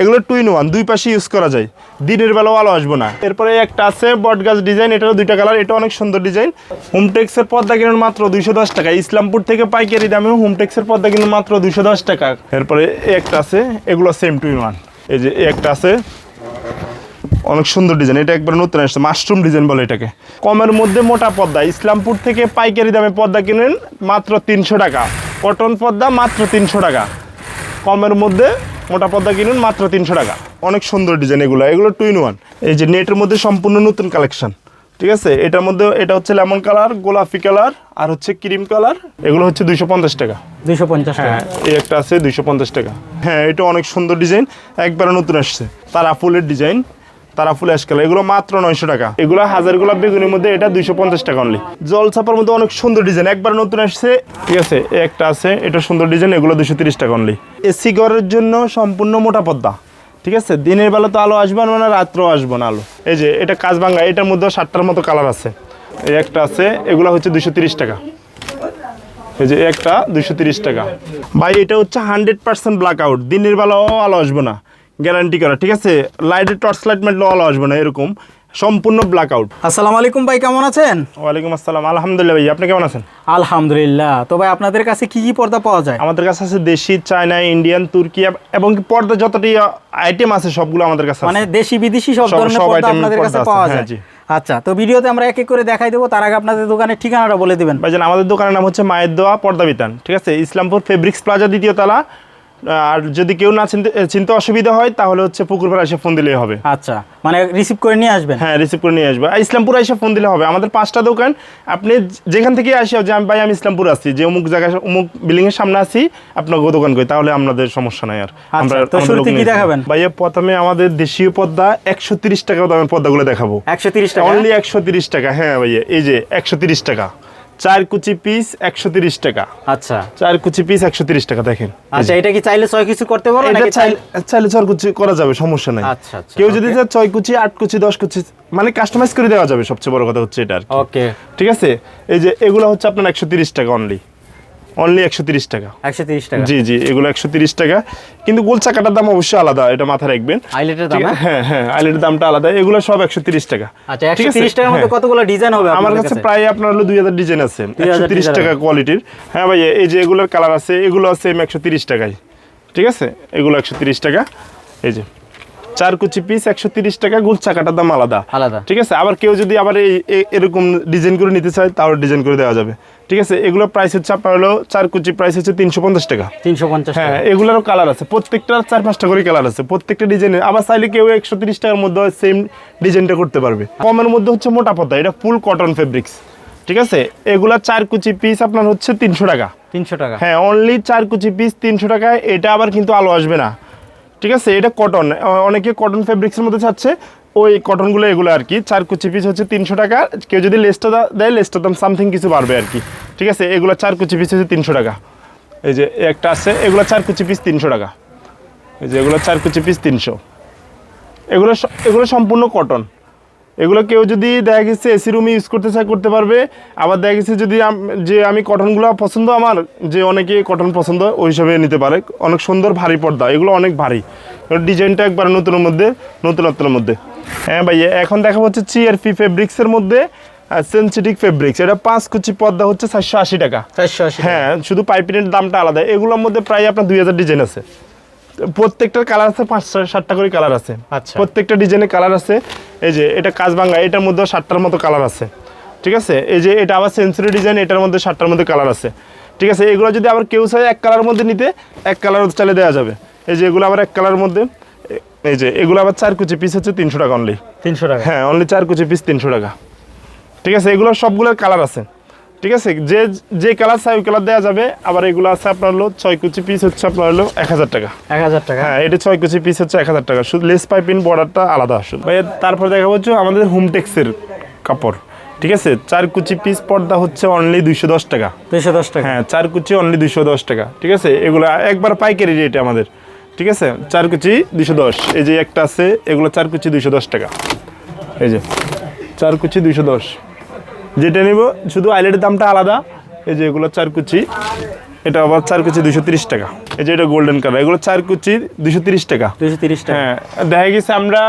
এগুলো two in one দুই পাশে ইউজ করা যায়। দিনের বেলাও আলো আসব না। এরপরে একটা আছে বটগাছ ডিজাইন এটারও দুইটা কালার এটা অনেক সুন্দর ডিজাইন হোমটেক্সের পর্দা কিনুন মাত্র দুইশো দশ টাকা। ইসলামপুর থেকে পাইকারি দামে হোমটেক্সের পর্দা কিনুন মাত্র দুইশো দশ টাকা। এরপরে একটা আছে, এগুলো সেম টু ইন ওয়ান এই যে একটা আছে, অনেক সুন্দর ডিজাইন এটা একবার নতুন আসছে মাশরুম ডিজাইন বলে এটাকে। কমের মধ্যে মোটা পর্দা, ইসলামপুর থেকে পাইকারি দামে পর্দা কিনেন মাত্র তিনশো টাকা। কটন পর্দা মাত্র তিনশো টাকা। কমের মধ্যে মোটা পর্দা কিনুন মাত্র তিনশো টাকা। অনেক সুন্দর ডিজাইন এগুলো এগুলো টু ইন ওয়ান এই যে নেটের মধ্যে সম্পূর্ণ নতুন কালেকশন ঠিক আছে? এটার মধ্যে এটা হচ্ছে লেমন কালার গোলাপি কালার আর হচ্ছে ক্রিম কালার এগুলো হচ্ছে দুইশো পঞ্চাশ টাকা। দুইশো পঞ্চাশ টাকা। হ্যাঁ এই একটা আছে দুইশো পঞ্চাশ টাকা। হ্যাঁ এটা অনেক সুন্দর ডিজাইন একবারে নতুন আসছে। তারা ফুলের ডিজাইন তারা ফুল অ্যাশ এগুলো মাত্র নয়শো টাকা। এগুলো হাজার গোলাপ বেগুনের মধ্যে এটা দুইশো পঞ্চাশ টাকা অনলি জল ছাপার মধ্যে অনেক সুন্দর ডিজাইন একবার নতুন আসছে, ঠিক আছে একটা আছে, এটা সুন্দর ডিজাইন এগুলো দুশো তিরিশ টাকা অনলি এসি ঘরের জন্য সম্পূর্ণ মোটা পদ্মা, ঠিক আছে? দিনের বেলা তো আলো আসবে না রাত্রেও আসব না আলো। এই যে, এটা কাজবাঙ্গা এটার মধ্যে সাতটার মতো কালার আছে। এই একটা আছে, এগুলো হচ্ছে দুশো তিরিশ টাকা। এই যে একটা দুইশো তিরিশ টাকা। ভাই, এটা হচ্ছে হান্ড্রেড পার্সেন্ট ব্ল্যাক আউট দিনের বেলাও আলো আসবে না। গ্যারান্টি করা ঠিক আছে? লাইটের টর্চ লাইট মারলেও আলো আসবে না এরকম। সম্পূর্ণ ব্ল্যাক আউট আসসালামু আলাইকুম ভাই কেমন আছেন? ওয়ালাইকুম আসসালাম। আলহামদুলিল্লাহ ভাই আপনি কেমন আছেন? আলহামদুলিল্লাহ। তো ভাই আপনাদের কাছে কি কি পর্দা পাওয়া যায়? আমাদের কাছে আছে দেশি চায়না ইন্ডিয়ান তুর্কি এবং পর্দা যতটি আইটেম আছে সবগুলো আমাদের কাছে মানে দেশি বিদেশি সব ধরনের পর্দা আপনাদের কাছে পাওয়া হ্যাঁ, যায়। আচ্ছা তো ভিডিওতে আমরা এক এক করে দেখাই দেবো। তার আগে আপনাদের দোকানের ঠিকানাটা বলে দিবেন। ভাইজান আমাদের দোকানের নাম হচ্ছে মায়ের দোয়া পর্দা বিতান ঠিক আছে? ইসলামপুর ফেব্রিক্স প্লাজা দ্বিতীয় তলা আর যদি কেউ না চিনতে অসুবিধা হয় তাহলে হচ্ছে পুকুরপাড়া এসে ফোন দিলেই হবে। আচ্ছা মানে রিসিভ করে নিয়ে আসবেন? হ্যাঁ রিসিভ করে নিয়ে আসবে। আর ইসলামপুর এসে ফোন দিলে হবে। আমাদের পাঁচটা দোকান আপনি যেখান থেকে আসি যে আমি ভাই আমি ইসলামপুর আসছি যে অমুক জায়গায় অমুক বিল্ডিং এর সামনে আছি আপনাকে দোকান করি তাহলে আপনাদের সমস্যা নাই আর। আচ্ছা, তো শুরুতে কি দেখাবেন? ভাইয়া প্রথমে আমাদের দেশীয় পদ্মা একশো তিরিশ টাকা দামের পদ্মাগুলো দেখাবো। একশো তিরিশ টাকা? অনলি একশো তিরিশ টাকা হ্যাঁ ভাইয়া এই যে একশো তিরিশ টাকা। চার কুচি পিস একশো তিরিশ টাকা। আচ্ছা। চার কুচি পিস একশো তিরিশ টাকা দেখেন। আচ্ছা এটা কি চাইলে ছয় কিছু করতে পারো এটা চাইলে ছয় কুচি করা যাবে সমস্যা নাই। আচ্ছা, আচ্ছা, কেউ যদি ছয় কুচি আট কুচি দশ কুচি মানে কাস্টমাইজ করে দেওয়া যাবে সবচেয়ে বড় কথা হচ্ছে এটা আর কি। ওকে ঠিক আছে? এই যে এগুলো হচ্ছে আপনার একশো তিরিশ টাকা অনলি অনলি একশো তিরিশ টাকা। একশো তিরিশ টাকা? জি জি এগুলো একশো তিরিশ টাকা। কিন্তু গোল চাকাটার দাম অবশ্যই আলাদা এটা মাথায় রাখবেন। হাইলাইটের দাম হ্যাঁ? হ্যাঁ হ্যাঁ আইলেটের দামটা আলাদা এগুলো সব একশো তিরিশ টাকা। আচ্ছা একশো? তিরিশ টাকার মধ্যে হ্যাঁ। কতগুলো ডিজাইন হবে আমার কাছে প্রায় আপনার হলো দুই হাজার ডিজাইন আছে। একশো তিরিশ টাকা কোয়ালিটির হ্যাঁ ভাই এই যে এগুলোর কালার আছে এগুলো আছে একশো তিরিশ টাকায়। ঠিক আছে? এগুলো একশো তিরিশ টাকা। এই যে। চার কুচি পিস একশো তিরিশ টাকা গোল চাকাটার দাম আলাদা। আলাদা। ঠিক আছে? আবার কেউ যদি আবার এই এরকম ডিজাইন করে নিতে চায় তাহলে ডিজাইন করে দেওয়া যাবে। ঠিক আছে? এগুলো প্রাইস হচ্ছে আপনার হলো চার কুচি প্রাইস হচ্ছে তিনশো পঞ্চাশ টাকা। তিনশো পঞ্চাশ হ্যাঁ এগুলোরও কালার আছে। প্রত্যেকটার চার পাঁচটা করে কালার আছে। প্রত্যেকটা ডিজাইনে আবার চাইলে কেউ একশো তিরিশ টাকার মধ্যে সেম ডিজাইনটা করতে পারবে। কমের মধ্যে হচ্ছে মোটা পদ্মা এটা ফুল কটন ফেব্রিক্স ঠিক আছে? এগুলা চার কুচি পিস আপনার হচ্ছে তিনশো টাকা। তিনশো টাকা। হ্যাঁ অনলি চার কুচি পিস তিনশো টাকায়। এটা আবার কিন্তু আলো আসবে না। ঠিক আছে, এটা কটন অনেকে কটন ফেব্রিক্সের মধ্যে চাচ্ছে। ওই কটনগুলো এগুলো আর কি চার কুচি পিস হচ্ছে তিনশো টাকা। কেউ যদি লেসটা দেয় লেসটা দাম সামথিং কিছু বাড়বে আর কি ঠিক আছে, এগুলো চার কুচি পিস হচ্ছে তিনশো টাকা। এই যে একটা আছে, এগুলো চার কুচি পিস তিনশো টাকা। এই যে এগুলো চার কুচি পিস তিনশো। এগুলো এগুলো সম্পূর্ণ কটন এগুলো কেউ যদি দেখা গেছে এসি রুমে ইউজ করতে চায় করতে পারবে। আবার দেখা গেছে যদি যে আমি কটনগুলো পছন্দ আমার যে অনেকে কটন পছন্দ ওই হিসাবে নিতে পারে। অনেক সুন্দর ভারী পর্দা এগুলো অনেক ভারী। ডিজাইনটা একবার নতুনের মধ্যে নতুনত্বের মধ্যে। হ্যাঁ ভাই এখন দেখা হচ্ছে চিআরপি ফেব্রিক্সের মধ্যে সেন্সিটিক ফেব্রিক্স এটা পাঁচ কুচি পর্দা হচ্ছে চারশো আশি টাকা। চারশো আশি হ্যাঁ শুধু পাইপিনের দামটা আলাদা। এগুলোর মধ্যে প্রায় আপনার দুই হাজার ডিজাইন আছে। প্রত্যেকটার কালার আছে পাঁচ সাতটা করে কালার আছে। আচ্ছা। প্রত্যেকটা ডিজাইনের কালার আছে। এই যে এটা কাজবাঙ্গা এটার মধ্যেও সাতটার মতো কালার আছে। ঠিক আছে? এই যে এটা আবার সেন্সুরি ডিজাইন এটার মধ্যে সাতটার মধ্যে কালার আছে। ঠিক আছে? এগুলো যদি আবার কেউ চায় এক কালার মধ্যে নিতে এক কালার চালে দেওয়া যাবে। এই যে এগুলো আবার এক কালার মধ্যে এই যে এগুলো আবার চার কুচি পিস হচ্ছে তিনশো টাকা অনলি তিনশো টাকা। হ্যাঁ অনলি চার কুচি পিস তিনশো টাকা। ঠিক আছে? এগুলো সবগুলোর কালার আছে। ঠিক আছে? যে যে কালার চাই ওই কালার দেওয়া যাবে। আবার এগুলো আছে আপনার হলো ছয় কুচি পিস হচ্ছে আপনার হলো এক হাজার টাকা। এক হাজার টাকা? হ্যাঁ এটা ছয় কুচি পিস হচ্ছে এক হাজার টাকা। শুধু লেস পাইপিন বর্ডারটা আলাদা ভাই তারপর দেখা হচ্ছে আমাদের হোমটেক্সের কাপড়। ঠিক আছে? চার কুচি পিস পর্দা হচ্ছে অনলি দুইশো দশ টাকা। দুইশো দশ টাকা? হ্যাঁ চার কুচি অনলি দুইশো দশ টাকা। ঠিক আছে? এগুলো একবার পাইকারি রেট আমাদের। ঠিক আছে? চার কুচি দুইশো দশ। এই যে একটা আছে এগুলো চার কুচি দুইশো দশ টাকা। এই যে চার কুচি দুইশো দশ। যেটা নিব শুধু আইলেটের দামটা আলাদা। এই যে এগুলো চার কুচি। এটা আবার চার কুচি দুশো তিরিশ টাকা। এই যে এটা গোল্ডেন কালার এগুলো চার কুচি দুশো তিরিশ টাকা। দুইশো তিরিশ টাকা। হ্যাঁ দেখা গেছে আমরা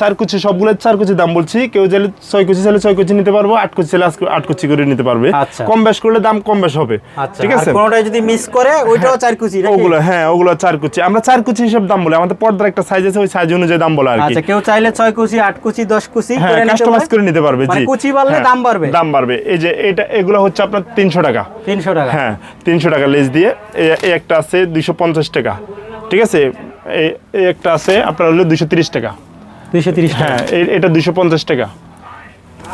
চার কুচি সবগুলো চার কুচি দাম বলছি। কেউ চাইলে ছয় কুচি চাইলে ছয় কুচি নিতে পারব আট কুচি চাইলে আট কুচি করে নিতে পারবে। আচ্ছা। কম বেশ করলে দাম কম বেশ হবে। আচ্ছা ঠিক আছে? কোনোটাই যদি মিস করে ওইটাও চার কুচি? ওগুলো হ্যাঁ ওগুলো চার কুচি। আমরা চার কুচি হিসেব দাম বলি আমাদের পর্দার একটা সাইজ আছে ওই সাইজ অনুযায়ী দাম বলা আর কি। আচ্ছা কেউ চাইলে ছয় কুচি আট কুচি দশ কুচি হ্যাঁ করে নিতে কাস্টমাইজ করে নিতে পারবে মানে জি। কুচি বাড়লে হ্যাঁ, দাম বাড়বে। দাম বাড়বে। এই যে এটা এগুলো হচ্ছে আপনার তিনশো টাকা। তিনশো টাকা। হ্যাঁ তিনশো টাকা লেস দিয়ে এই একটা আছে দুইশো পঞ্চাশ টাকা। ঠিক আছে? এই- একটা আছে আপনার হলো দুইশো তিরিশ টাকা। দুইশো তিরিশ হ্যাঁ এটা দুইশো পঞ্চাশ টাকা।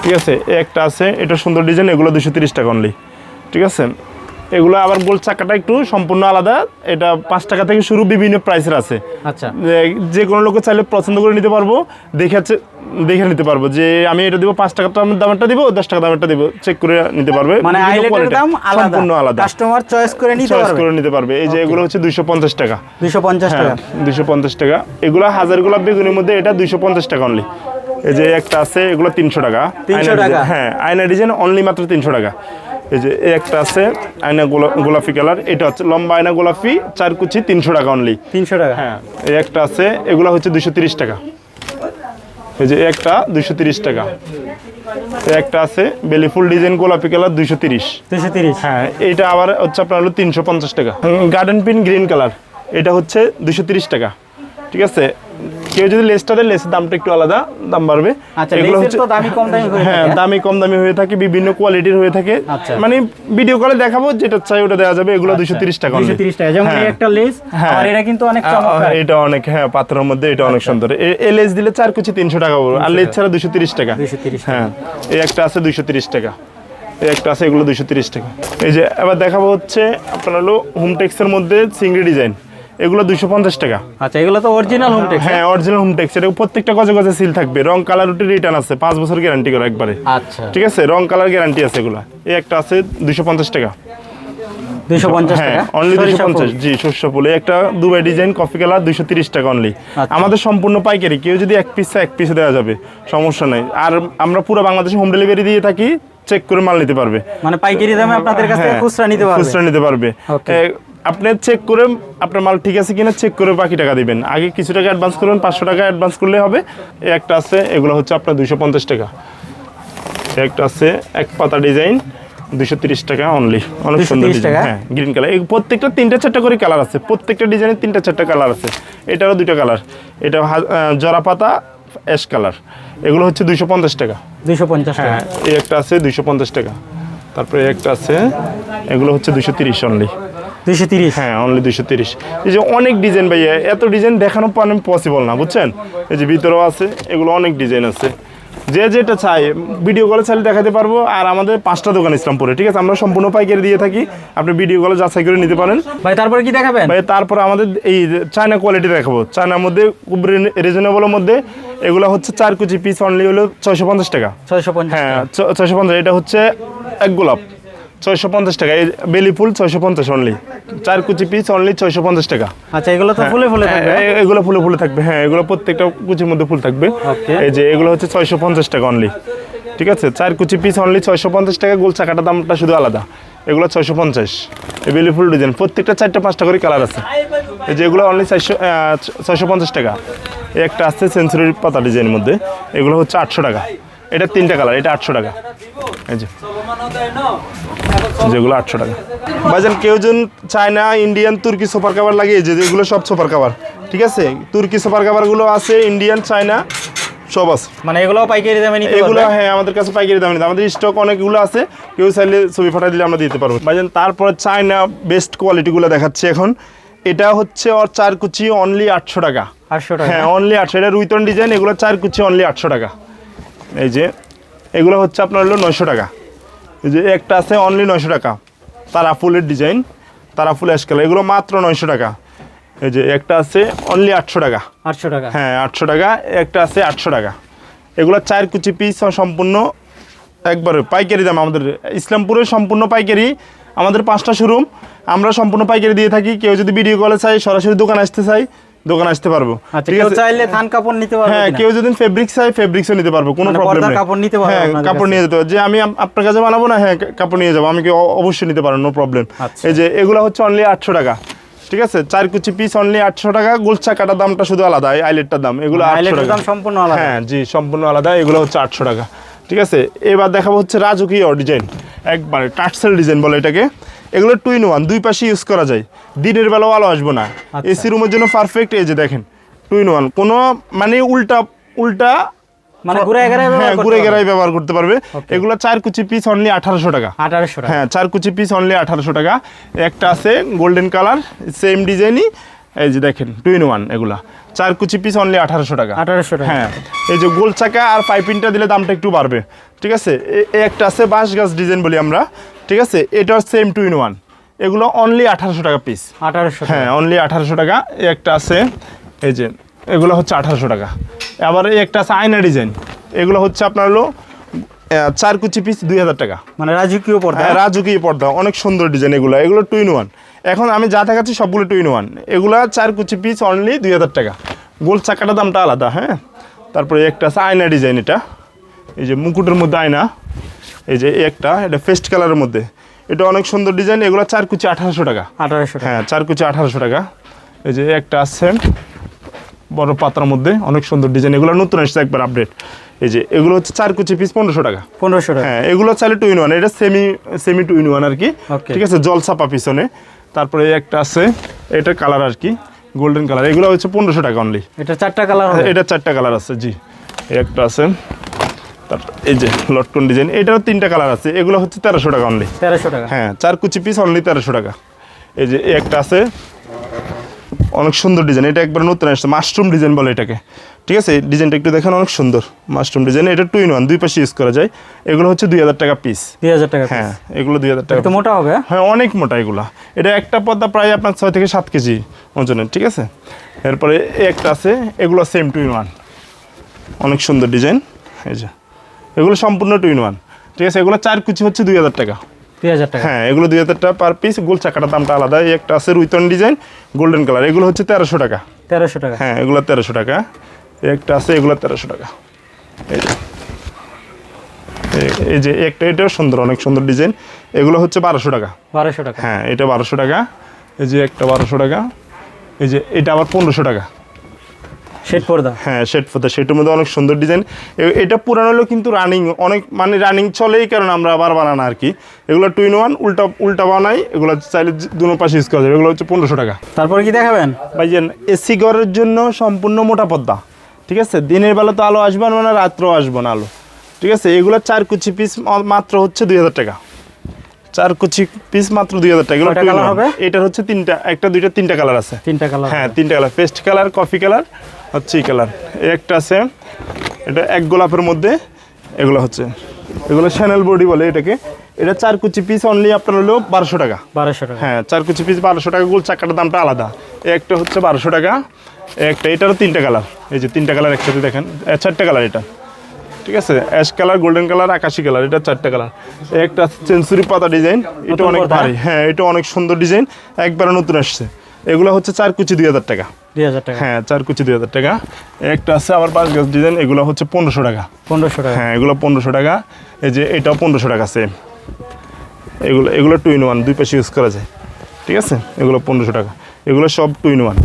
ঠিক আছে? এই একটা আছে এটা সুন্দর ডিজাইন এগুলো দুশো তিরিশ টাকা অনলি ঠিক আছে? এগুলো আবার গোল চাকাটা একটু সম্পূর্ণ আলাদা। এটা পাঁচ টাকা থেকে শুরু বিভিন্ন প্রাইসের আছে। আচ্ছা। যে- কোনো লোক চাইলে পছন্দ করে নিতে পারব দেখে দেখে নিতে পারব। যে আমি এটা দিব পাঁচ টাকা দামেরটা দিব দশ টাকা দামেরটা দিব চেক করে নিতে পারবে। মানে দাম আলাদা। সম্পূর্ণ আলাদা। কাস্টমার চয়েস করে নিতে চয়েস করে নিতে পারবে। এই যে এগুলো হচ্ছে দুইশো পঞ্চাশ টাকা। দুইশো পঞ্চাশ হ্যাঁ টাকা। দুইশো পঞ্চাশ টাকা। এগুলো হাজার গোলাপ বেগুনের মধ্যে এটা দুইশো পঞ্চাশ টাকা অনলি এই যে একটা আছে এগুলো তিনশো টাকা। 300 আয়না টাকা? হ্যাঁ আয়না ডিজাইন অনলি মাত্র তিনশো টাকা। এই যে এই একটা আছে আয়না গোলা- গোলাপি কালার। এটা হচ্ছে লম্বা আয়না গোলাপি চার কুচি তিনশো টাকা অনলি তিনশো টাকা। হ্যাঁ এই একটা আছে এগুলো হচ্ছে দুশো তিরিশ টাকা। এই যে একটা দুশো তিরিশ টাকা। একটা আছে বেলি ফুল ডিজাইন গোলাপি কালার দুশো তিরিশ। দুইশো তিরিশ। হ্যাঁ এটা আবার হচ্ছে আপনার হলো তিনশো পঞ্চাশ টাকা। গার্ডেন পিন গ্রিন কালার এটা হচ্ছে দুশো তিরিশ টাকা। ঠিক আছে? কেউ যদি লেসটা দেয় লেসের দামটা একটু আলাদা দাম বাড়বে আচ্ছা, কম দামি হয়ে। দামি কম দামি হয়ে থাকে বিভিন্ন কোয়ালিটির হয়ে থাকে আচ্ছা। মানে ভিডিও কলে দেখাবো যেটা চাই ওটা দেওয়া যাবে এগুলো দুশো তিরিশ টাকা দুইশো তিরিশ টাকা যেমন হ্যাঁ। একটা লেস হ্যাঁ। আর এটা কিন্তু অনেক এটা অনেক হ্যাঁ পাত্রের মধ্যে এটা অনেক সুন্দর এ- লেস দিলে চার কুচি তিনশো টাকা পড়বে আর লেস ছাড়া দুশো তিরিশ টাকা 230 টাকা। হ্যাঁ এই একটা আছে দুশো তিরিশ টাকা এই একটা আছে এগুলো দুশো তিরিশ টাকা এই যে এবার দেখাবো হচ্ছে আপনার হলো হোমটেক্সের মধ্যে সিঙ্গি ডিজাইন এগুলো দুশো পঞ্চাশ টাকা। আচ্ছা এগুলো তো অরিজিনাল হোম টেক্স হ্যাঁ অরিজিনাল হোমটেক্স এটা প্রত্যেকটা গজে গজে সিল থাকবে। রং কালার উঠে রিটার্ন আছে পাঁচ বছর গ্যারান্টি করা একবারে। আচ্ছা। ঠিক আছে? রং কালার গ্যারান্টি আছে এগুলো। এই একটা আছে দুশো পঞ্চাশ টাকা। পঞ্চাশ হ্যাঁ টাকা? অনলি দুশো পঞ্চাশ। জি শস্য ফুল। একটা দুবাই ডিজাইন কফি কালার দুশো তিরিশ টাকা অনলি আচ্ছা। আমাদের সম্পূর্ণ পাইকারি। কেউ যদি এক পিস এক পিসে দেওয়া যাবে। সমস্যা নেই। আর আমরা পুরো বাংলাদেশে হোম ডেলিভারি দিয়ে থাকি চেক করে মাল নিতে পারবে। মানে পাইকারি দামে আপনাদের কাছ হ্যাঁ, খুচরা নিতে পারবে? খুচরা নিতে পারবে। আপনি চেক করে আপনার মাল ঠিক আছে কিনা চেক করে বাকি টাকা দিবেন। আগে কিছু টাকা অ্যাডভান্স করবেন পাঁচশো টাকা অ্যাডভান্স করলে হবে। একটা আছে এগুলো হচ্ছে আপনার দুশো পঞ্চাশ টাকা। একটা আছে এক পাতা ডিজাইন দুশো তিরিশ টাকা অনলি অনেক 230 সুন্দর? হ্যাঁ গ্রিন কালার এই প্রত্যেকটা তিনটা চারটা করে কালার আছে। প্রত্যেকটা ডিজাইনের তিনটা চারটা কালার আছে। এটারও দুটো কালার এটা জরা পাতা অ্যাশ কালার এগুলো হচ্ছে দুশো পঞ্চাশ টাকা। দুইশো পঞ্চাশ টাকা। হ্যাঁ এই একটা আছে দুইশো পঞ্চাশ টাকা। তারপরে একটা আছে এগুলো হচ্ছে দুশো তিরিশ অনলি দুইশো তিরিশ? হ্যাঁ অনলি দুশো তিরিশ। এই যে অনেক ডিজাইন ভাইয়া এত ডিজাইন দেখানো পসিবল না বুঝছেন? এই যে ভিতরেও আছে এগুলো অনেক ডিজাইন আছে। যে যেটা চাই ভিডিও কলে চাইলে দেখাতে পারব আর আমাদের পাঁচটা দোকান ইসলামপুরে ঠিক আছে? আমরা সম্পূর্ণ পাইকারি দিয়ে থাকি আপনি ভিডিও কলে যাচাই করে নিতে পারেন। ভাই তারপরে কি দেখাবেন? ভাই তারপর আমাদের এই চায়না কোয়ালিটি দেখাবো। চায়নার মধ্যে খুব রিজনেবলের মধ্যে এগুলো হচ্ছে চার কুচি পিস অনলি হলো ছয়শো পঞ্চাশ টাকা। ছয়শো পঞ্চাশ হ্যাঁ ছয়শো পঞ্চাশ এটা হচ্ছে এক গোলাপ। ছয়শো পঞ্চাশ টাকা। এই বেলি ফুল ছয়শো পঞ্চাশ অনলি চার কুচি পিস অনলি ছয়শো পঞ্চাশ টাকা। আচ্ছা এগুলো তো ফুলে ফুলে থাকবে? হ্যাঁ, এগুলো ফুলে ফুলে থাকবে। হ্যাঁ এগুলো প্রত্যেকটা কুচির মধ্যে ফুল থাকবে। এই যে এগুলো হচ্ছে ছয়শো পঞ্চাশ টাকা অনলি ঠিক আছে? চার কুচি পিস অনলি ছয়শো পঞ্চাশ টাকা গোল চাকাটা দামটা শুধু আলাদা। এগুলো ছয়শো পঞ্চাশ। এই বেলি ফুল ডিজাইন প্রত্যেকটা চারটা পাঁচটা করে কালার আছে। এই যে এগুলো অনলি চারশো ছয়শো পঞ্চাশ টাকা। একটা আসছে সেঞ্চুরি পাতা ডিজাইনের মধ্যে। এগুলো হচ্ছে আটশো টাকা। এটা তিনটা কালার এটা আটশো টাকা। এই যে। যেগুলো আটশো টাকা। বাজান কেউ জন চায়না ইন্ডিয়ান তুর্কি সুপার কাভার লাগিয়ে যে যেগুলো সব সুপার কাভার ঠিক আছে? তুর্কি সুপার কাভারগুলো আছে ইন্ডিয়ান চায়না সব আছে। মানে এগুলো পাইকারি দামে নিতে এগুলো হ্যাঁ আমাদের কাছে পাইকারি দামে নিতে আমাদের স্টক অনেকগুলো আছে কেউ চাইলে ছবি ফাটা দিলে আমরা দিতে পারব। ভাইজান তারপর চায়না বেস্ট কোয়ালিটিগুলো দেখাচ্ছে এখন। এটা হচ্ছে ওর চার কুচি অনলি আটশো টাকা। আটশো টাকা। হ্যাঁ অনলি আটশো। এটা রুইতন ডিজাইন এগুলো চার কুচি অনলি আটশো টাকা। এই যে এগুলো হচ্ছে আপনার হলো নয়শো টাকা। এই যে একটা আছে অনলি নয়শো টাকা। তারা ফুলের ডিজাইন তারা ফুল অ্যাশকাল এগুলো মাত্র নয়শো টাকা। এই যে একটা আছে অনলি আটশো টাকা। আটশো টাকা। হ্যাঁ আটশো টাকা একটা আছে আটশো টাকা। এগুলো চার কুচি পিস সম্পূর্ণ একবারে পাইকারি দাম আমাদের। ইসলামপুরে সম্পূর্ণ পাইকারি আমাদের পাঁচটা শোরুম আমরা সম্পূর্ণ পাইকারি দিয়ে থাকি। কেউ যদি ভিডিও কলে চাই সরাসরি দোকান আসতে চাই দোকানে আসতে পারব। আচ্ছা কেউ চাইলে থান কাপড় নিতে পারবে হ্যাঁ কেউ যদি ফেব্রিক্স চাই ফেব্রিক্সও নিতে পারব কোনো মানে প্রবলেম নেই। কাপড় নিতে পারবে হ্যাঁ কাপড় নিয়ে যেতে যে আমি আপনার কাছে বানাবো না হ্যাঁ কাপড় নিয়ে যাব। আমি কি অবশ্যই নিতে পারেন নো প্রবলেম আচ্ছা। এই যে এগুলো হচ্ছে অনলি আটশো টাকা। ঠিক আছে? চার কুচি পিস অনলি আটশো টাকা। গোলচা কাটার দামটা শুধু আলাদা আইলেটটার দাম। এগুলো হাইলাইটের টাকা। দাম সম্পূর্ণ আলাদা। হ্যাঁ জি সম্পূর্ণ আলাদা। এগুলো হচ্ছে আটশো টাকা। ঠিক আছে? এবার দেখাবো হচ্ছে রাজকীয় ডিজাইন একবারে টাটসেল ডিজাইন বলে এটাকে। এগুলো টু ইন ওয়ান দুই পাশে ইউজ করা যায়। দিনের বেলাও আলো আসব না। আচ্ছা। এসি রুমের জন্য পারফেক্ট এই যে দেখেন টু ইন ওয়ান কোনো মানে উল্টা উল্টা মানে ঘুরে হ্যাঁ। গেরাই ব্যবহার করতে পারবে। এগুলো চার কুচি পিস অনলি আঠারোশো টাকা। আঠারোশো হ্যাঁ চার কুচি পিস অনলি আঠারোশো টাকা। একটা আছে গোল্ডেন কালার সেম ডিজাইনই এই যে দেখেন টু ইন ওয়ান এগুলা। চার কুচি পিস অনলি আঠারোশো টাকা। আঠারোশো টাকা। হ্যাঁ এই যে গোল চাকা আর পাইপিংটা দিলে দামটা একটু বাড়বে। ঠিক আছে? একটা আছে বাঁশ গাছ ডিজাইন বলি আমরা। ঠিক আছে? এটাও সেম টু ইন ওয়ান এগুলো অনলি আঠারোশো টাকা পিস আঠারোশো হ্যাঁ অনলি আঠারোশো টাকা। একটা আছে এই যে এগুলো হচ্ছে আঠারোশো টাকা। আবার একটা আছে আয়না ডিজাইন এগুলো হচ্ছে আপনার হলো চার কুচি পিস দুই হাজার টাকা। মানে রাজকীয় পর্দা। হ্যাঁ রাজকীয় পর্দা। অনেক সুন্দর ডিজাইন এগুলো। এগুলো টু ইন ওয়ান এখন আমি যা দেখাচ্ছি সবগুলো টু ইন ওয়ান এগুলো চার কুচি পিস অনলি দুই হাজার টাকা। গোল চাকাটা দামটা আলাদা হ্যাঁ? তারপরে একটা আছে আয়না ডিজাইন এটা। এই যে মুকুটের মধ্যে আয়না। এই যে একটা এটা ফেস্ট কালারের মধ্যে। এটা অনেক সুন্দর ডিজাইন এগুলো চার কুচি আঠারোশো টাকা। আঠারোশো হ্যাঁ চার কুচি আঠারোশো টাকা। এই যে একটা আছে বড় পাতার মধ্যে অনেক সুন্দর ডিজাইন। এগুলো নতুন আসছে একবার আপডেট এই যে এগুলো হচ্ছে চার কুচি পিস পনেরোশো টাকা। পনেরোশো টাকা। হ্যাঁ এগুলো চাইলে টু ইন ওয়ান এটা semi semi two in one আর কি। ঠিক আছে জল ছাপা পিছনে। তারপরে এই একটা আছে এটার কালার আর কি গোল্ডেন কালার এগুলো হচ্ছে পনেরোশো টাকা অনলি এটা চারটা কালার এটা চারটা কালার আছে জি। একটা আছে। এই যে লটকন ডিজাইন এটারও তিনটা কালার আছে। এগুলো হচ্ছে তেরোশো টাকা অনলি তেরোশো টাকা। হ্যাঁ চার কুচি পিস অনলি তেরোশো টাকা। এই যে একটা আছে অনেক সুন্দর ডিজাইন এটা একবার নতুন আসছে মাশরুম ডিজাইন বলে এটাকে। ঠিক আছে? ডিজাইনটা একটু দেখেন অনেক সুন্দর মাশরুম ডিজাইন এটা টু ইন ওয়ান দুই পাশে ইউজ করা যায়। এগুলো হচ্ছে দুই হাজার টাকা পিস দুই হাজার টাকা হ্যাঁ এগুলো দুই হাজার টাকা মোটা হবে। হ্যাঁ? অনেক মোটা এগুলা। এটা একটা পদ্মা প্রায় আপনার ছয় থেকে সাত কেজি ওজনের ঠিক আছে? এরপরে একটা আছে এগুলো সেম টু ইন ওয়ান অনেক সুন্দর ডিজাইন এই যে। এগুলো সম্পূর্ণ টু ইন ওয়ান ঠিক আছে এগুলো চার কুচি হচ্ছে দুই হাজার টাকা। দুই হাজার টাকা। হ্যাঁ এগুলো দুই হাজার টাকা পার পিস গোল চাকাটার দামটা আলাদা। এই একটা আছে রুইতন ডিজাইন গোল্ডেন কালার এগুলো হচ্ছে তেরোশো টাকা। তেরোশো টাকা। হ্যাঁ এগুলো তেরোশো টাকা। একটা আছে এগুলো তেরোশো টাকা। এই- এই যে একটা এটাও সুন্দর অনেক সুন্দর ডিজাইন। এগুলো হচ্ছে বারোশো টাকা। বারোশো টাকা। হ্যাঁ এটা বারোশো টাকা। এই যে একটা বারোশো টাকা। এই যে এটা আবার পনেরোশো টাকা। শেড পর্দা? হ্যাঁ শেড ফোতা সেটার মধ্যে অনেক সুন্দর ডিজাইন এটা পুরানো হলেও কিন্তু রানিং অনেক মানে রানিং চলেই কারণ আমরা আবার বানানো আর কি। এগুলো টু ইন ওয়ান উল্টা উল্টা বানাই এগুলো চাইলে দুনো পাশে ইউজ করা যাবে। এগুলো হচ্ছে পনেরোশো টাকা। তারপর কি দেখাবেন? ভাইজান এসি ঘরের জন্য সম্পূর্ণ মোটা পর্দা ঠিক আছে? দিনের বেলা তো আলো আসবে না রাত্রেও আসবে না আলো ঠিক আছে? এগুলো চার কুচি পিস মাত্র হচ্ছে দুই হাজার টাকা। চার কুচি পিস মাত্র দুই হাজার টাকা। এগুলো। হবে? এটার হচ্ছে তিনটা একটা দুইটা তিনটা কালার আছে। তিনটা কালার হ্যাঁ তিনটা colour paste colour coffee colour হচ্ছে কালার। এই একটা আছে এটা এক গোলাপের মধ্যে এগুলো হচ্ছে। এগুলো শ্যানেল বডি বলে এটাকে। এটা চার কুচি পিস অনলি আপনার হলো বারোশো টাকা। বারোশো টাকা। হ্যাঁ চার কুচি পিস বারোশো টাকা গোল চাকাটার দামটা আলাদা। একটা হচ্ছে বারোশো টাকা একটা এটারও তিনটা কালার। এই যে তিনটা কালার একসাথে দেখেন চারটে কালার এটা। ঠিক আছে? অ্যাশ কালার গোল্ডেন কালার আকাশি কালার এটা চারটে কালার। একটা সেঞ্চুরি পাতা ডিজাইন এটা অনেক ভারী। হ্যাঁ এটা অনেক সুন্দর ডিজাইন একবারে নতুন আসছে। এগুলো হচ্ছে চার কুচি দুই হাজার টাকা। হ্যাঁ চার কুচি দুই হাজার টাকা। একটা আছে আবার পাঁচ গাছ ডিজাইন এগুলো হচ্ছে পনেরোশো টাকা। পনেরোশো টাকা। হ্যাঁ এগুলো পনেরোশো টাকা। এই যে এটাও পনেরোশো টাকা সেম এগুলো এগুলো টু ইন ওয়ান দুই পাশে ইউজ করা যায়। ঠিক আছে? এগুলো পনেরোশো টাকা। এগুলো সব টু ইন ওয়ান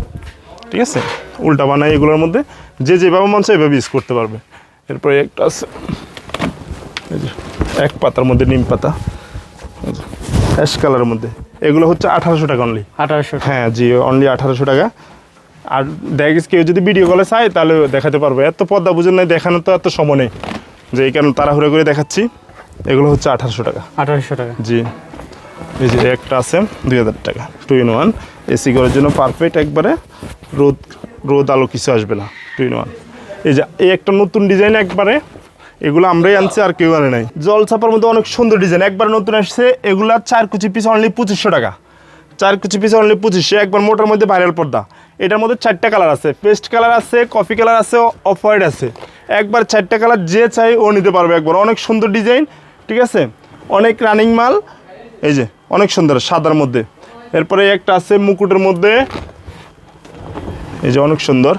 ঠিক আছে? উল্টা বানাই এগুলোর মধ্যে। যে যেভাবে মন চায় এভাবে ইউজ করতে পারবে। এরপরে একটা আছে। এই যে এক পাতার মধ্যে নিম পাতা। অ্যাশ কালারের মধ্যে। এগুলো হচ্ছে আঠারোশো টাকা অনলি আঠারোশো হ্যাঁ জি অনলি আঠারোশো টাকা। আর দেখ কেউ যদি ভিডিও কলে চায় তাহলে দেখাতে পারবে। এত পদ্মা বুঝুন নাই দেখানোর তো এত সময় নেই। যে এই কারণে তাড়াহুড়ো করে দেখাচ্ছি। এগুলো হচ্ছে আঠারোশো টাকা। আঠারোশো টাকা। জি। এই যে একটা আছে দুই হাজার টাকা। টু ইন ওয়ান এসি করার জন্য পারফেক্ট একবারে। রোদ রোদ আলো কিছু আসবে না। টু ইন ওয়ান এই যে এই একটা নতুন ডিজাইন একবারে এগুলো আমরাই আনছি, আর কেউ আনে নাই। জল ছাপার মধ্যে অনেক সুন্দর ডিজাইন একবার নতুন আসছে এগুলা চার কুচি পিস অনলি পঁচিশশো টাকা। চার কুচি পিস অনলি পঁচিশশো, একবার মোটার মধ্যে ভাইরাল পর্দা। এটার মধ্যে চারটা কালার আছে পেস্ট কালার আছে কফি কালার আছে অফ হোয়াইট আছে। একবার চারটা কালার যে চাই ও নিতে পারবে একবার। অনেক সুন্দর ডিজাইন ঠিক আছে? অনেক রানিং মাল, এই যে, অনেক সুন্দর, সাদার মধ্যে। এরপরে একটা আছে মুকুটের মধ্যে। এই যে অনেক সুন্দর।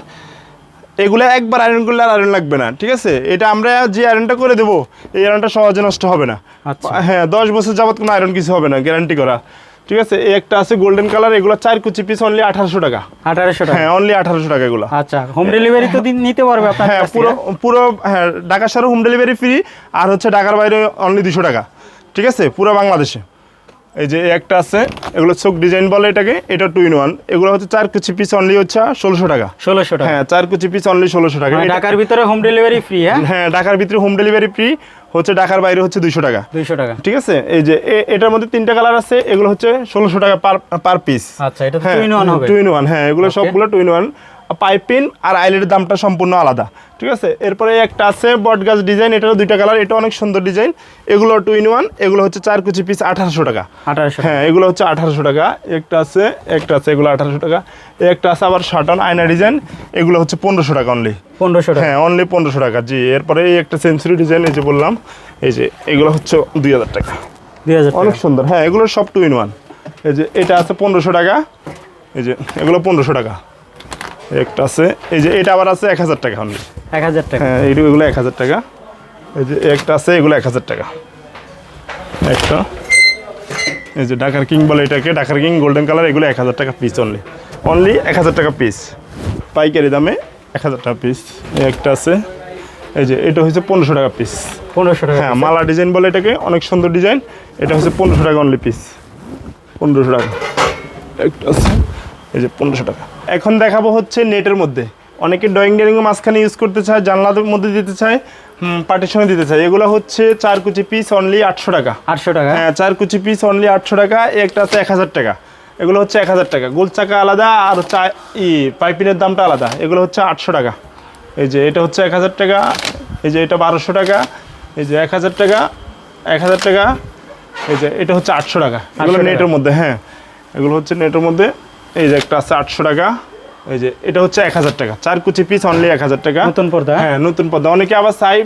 এগুলো একবার আয়রন করলে আর আয়রন লাগবে না ঠিক আছে? এটা আমরা যে আয়রনটা করে দেবো এই আয়রনটা সহজে নষ্ট হবে না। আচ্ছা। হ্যাঁ দশ বছর যাবত কোনো আয়রন কিছু হবে না গ্যারান্টি করা। ঠিক আছে? এই একটা আছে গোল্ডেন কালার এগুলো চার কুচি পিস অনলি আঠারোশো টাকা। আঠারোশো টাকা? হ্যাঁ অনলি আঠারোশো টাকা এগুলো। আচ্ছা হোম ডেলিভারি তো দিন নিতে পারবে আপনার হ্যাঁ পুরো পুরো হ্যাঁ ঢাকা শহরে হোম ডেলিভারি ফ্রি আর হচ্ছে ঢাকার বাইরে অনলি দুশো টাকা। ঠিক আছে? পুরো বাংলাদেশে। এই যে একটা আছে এগুলো চোখ ডিজাইন বলে এটাকে এটা টু ইন ওয়ান এগুলো হচ্ছে চার কুচি পিস অনলি হচ্ছে ষোলোশো টাকা। ষোলোশো টাকা। হ্যাঁ চার কুচি পিস অনলি ষোলোশো টাকা। মানে ঢাকার ভিতরে হোম ডেলিভারি ফ্রি হ্যাঁ? হ্যাঁ ঢাকার ভিতরে হোম ডেলিভারি ফ্রি হচ্ছে ঢাকার বাইরে হচ্ছে দুইশো টাকা। দুইশো টাকা। ঠিক আছে? এই যে এটার মধ্যে তিনটা কালার আছে এগুলো হচ্ছে ষোলোশো টাকা পার পার পিস আচ্ছা এটা টু ইন ওয়ান হবে। টু ইন ওয়ান হ্যাঁ এগুলো সবগুলো টু ইন ওয়ান পাইপিন আর আইলের দামটা সম্পূর্ণ আলাদা। ঠিক আছে? এরপরে একটা আছে বটগাছ ডিজাইন এটারও দুইটা কালার এটা অনেক সুন্দর ডিজাইন। এগুলো টু ইন ওয়ান এগুলো হচ্ছে চার কুচি পিস আঠারোশো টাকা। আঠারোশো হ্যাঁ এগুলো হচ্ছে আঠারোশো টাকা। একটা আছে একটা আছে এগুলো আঠারোশো টাকা। একটা আছে আবার শার্টন আয়না ডিজাইন এগুলো হচ্ছে পনেরোশো টাকা অনলি পনেরোশো টাকা। হ্যাঁ অনলি পনেরোশো টাকা। জি এরপরে এই একটা সেঞ্চুরি ডিজাইন এই যে বললাম এই যে এগুলো হচ্ছে দুই হাজার টাকা। দুই হাজার অনেক সুন্দর। হ্যাঁ এগুলো সব টু ইন ওয়ান এই যে এটা আছে পনেরোশো টাকা। এই যে এগুলো পনেরোশো টাকা। একটা আছে। এই যে এটা আবার আছে এক হাজার টাকা অনলি এক হাজার টাকা। হ্যাঁ এগুলো এক হাজার টাকা। এই যে একটা আছে এগুলো এক হাজার টাকা। একটা। এই যে ঢাকার কিং বলে এটাকে ঢাকার কিং গোল্ডেন কালার এগুলো এক হাজার টাকা পিস অনলি অনলি এক হাজার টাকা পিস পাইকারি দামে এক হাজার টাকা পিস একটা আছে। এই যে এটা হচ্ছে পনেরোশো টাকা পিস পনেরোশো টাকা হ্যাঁ মালা ডিজাইন বলে এটাকে অনেক সুন্দর ডিজাইন এটা হচ্ছে পনেরোশো টাকা অনলি পিস পনেরোশো টাকা। একটা আছে। এই যে পনেরোশো টাকা। এখন দেখাবো হচ্ছে নেটের মধ্যে। অনেকে ড্রয়িং ড্রয়িং মাঝখানে ইউজ করতে চায় জানলার মধ্যে দিতে চায় পার্টিশনে দিতে চায়। এগুলো হচ্ছে চার কুচি পিস অনলি আটশো টাকা। আটশো টাকা? হ্যাঁ চার কুচি পিস অনলি আটশো টাকা একটা আছে এক হাজার টাকা। এগুলো হচ্ছে এক হাজার টাকা। গোল চাকা আলাদা আর চা ই পাইপিনের দামটা আলাদা। এগুলো হচ্ছে আটশো টাকা। এই যে এটা হচ্ছে এক হাজার টাকা। এই যে এটা বারোশো টাকা। এই যে এক হাজার টাকা। এক হাজার টাকা। এই যে এটা হচ্ছে আটশো টাকা। এগুলো টাকা। নেটের মধ্যে হ্যাঁ। এগুলো হচ্ছে নেটের মধ্যে। এই যে একটা আছে আটশো টাকা। এই যে এটা হচ্ছে এক হাজার টাকা। চার কুচি পিস অনলি এক হাজার টাকা। নতুন পর্দা হ্যাঁ? নতুন পদ্মা অনেকে আবার চাই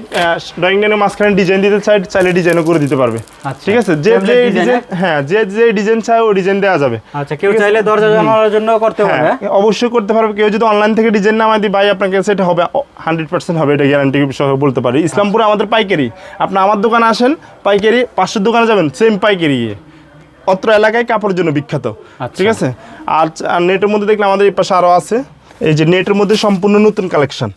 ড্রয়িং ডেনের মাঝখানে ডিজাইন দিতে চাই চাইলে ডিজাইনও করে দিতে পারবে। আচ্ছা। ঠিক আছে? যে যে ডিজাইন হ্যাঁ যে যে ডিজাইন চায় ওই ডিজাইন দেওয়া যাবে। আচ্ছা কেউ চাইলে দরজা জানানোর জন্য করতে হ্যাঁ পারবে হ্যাঁ? অবশ্যই করতে পারবে। কেউ যদি অনলাইন থেকে ডিজাইন নামায় দিই ভাই আপনার কাছে এটা হবে হান্ড্রেড পার্সেন্ট হবে এটা গ্যারান্টি সহ বলতে পারি। ইসলামপুরে আমাদের পাইকারি। আপনি আমার দোকানে আসেন পাইকারি পাঁচশোর দোকানে যাবেন সেম পাইকারি। অত্র এলাকায় কাপড়ের জন্য বিখ্যাত। আচ্ছা। ঠিক আছে? আর নেটের মধ্যে দেখলে আমাদের এই পাশে আরও আছে। এই যে নেটের মধ্যে সম্পূর্ণ নতুন কালেকশন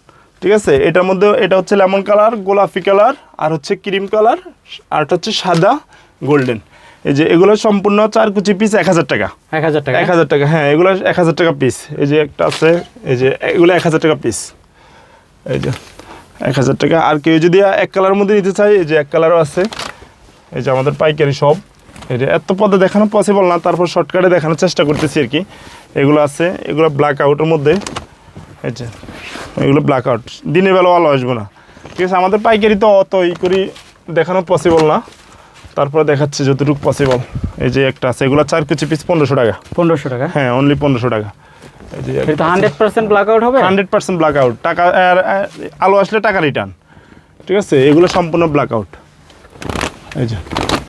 ঠিক আছে? এটার মধ্যে এটা হচ্ছে লেমন কালার গোলাপি কালার আর হচ্ছে ক্রিম কালার আর এটা হচ্ছে সাদা গোল্ডেন এই যে এগুলো সম্পূর্ণ চার কুচি পিস এক হাজার টাকা। এক হাজার টাকা এক হাজার টাকা হ্যাঁ এগুলো এক হাজার টাকা পিস এই যে একটা আছে এই যে এগুলো এক হাজার টাকা পিস এই যে এক হাজার টাকা। আর কেউ যদি এক কালার মধ্যে নিতে চায় এই যে এক কালারও আছে। এই যে আমাদের পাইকারি সব যে এত পদে দেখানো পসিবল না তারপর শর্টকাটে দেখানোর চেষ্টা করতেছি আর কি। এগুলো আছে এগুলো ব্ল্যাক আউটের মধ্যে। এই যে এগুলো ব্ল্যাক আউট দিনের বেলা আলো আসব না। ঠিক আছে আমাদের পাইকারি তো অত ই করি দেখানো পসিবল না। তারপরে দেখাচ্ছি যতটুকু পসিবল এই যে একটা আছে এগুলো চার কুচি পিস পনেরোশো টাকা। পনেরোশো টাকা? হ্যাঁ অনলি পনেরোশো টাকা। এটা হান্ড্রেড পার্সেন্ট ব্ল্যাক আউট হবে? হান্ড্রেড পার্সেন্ট ব্ল্যাক আউট টাকা আলো আসলে টাকা রিটার্ন ঠিক আছে এগুলো সম্পূর্ণ ব্ল্যাক আউট এই যে।